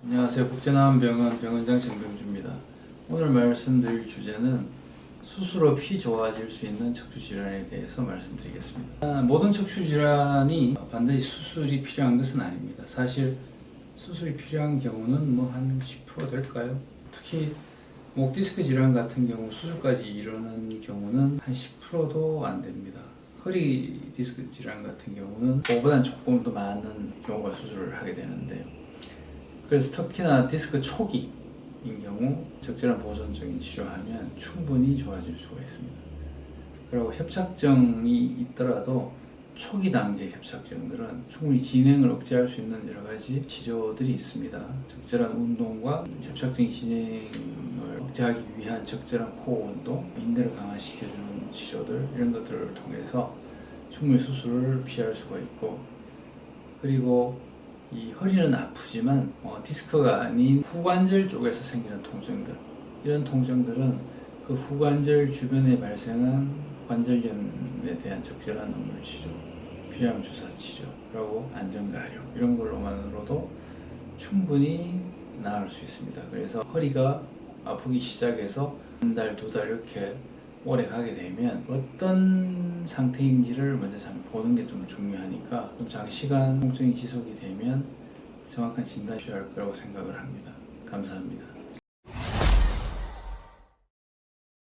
안녕하세요. 국제나원병원 병원장 정병주입니다. 오늘 말씀드릴 주제는 수술 없이 좋아질 수 있는 척추 질환에 대해서 말씀드리겠습니다. 아, 모든 척추 질환이 반드시 수술이 필요한 것은 아닙니다. 사실 수술이 필요한 경우는 뭐 한 10% 될까요? 특히 목 디스크 질환 같은 경우 수술까지 이르는 경우는 한 10%도 안 됩니다. 허리 디스크 질환 같은 경우는 그거보다는 조금 더 많은 경우가 수술을 하게 되는데요. 그래서 특히나 디스크 초기인 경우 적절한 보존적인 치료하면 충분히 좋아질 수가 있습니다. 그리고 협착증이 있더라도 초기 단계 협착증들은 충분히 진행을 억제할 수 있는 여러 가지 치료들이 있습니다. 적절한 운동과 협착증 진행을 억제하기 위한 적절한 코어 운동, 인대를 강화시켜주는 치료들 이런 것들을 통해서 충분히 수술을 피할 수가 있고 그리고 이 허리는 아프지만 어, 디스크가 아닌 후관절 쪽에서 생기는 통증들. 이런 통증들은 그 후관절 주변에 발생한 관절염에 대한 적절한 약물 치료, 필요하면 주사 치료, 그리고 안전가력 이런 걸로만으로도 충분히 나을 수 있습니다. 그래서 허리가 아프기 시작해서 한 달, 두 달 이렇게 오래 가게 되면 어떤 상태인지를 먼저 잘 보는 게 좀 중요하니까 좀 장시간 통증이 지속이 되면 정확한 진단이 필요할 거라고 생각을 합니다. 감사합니다.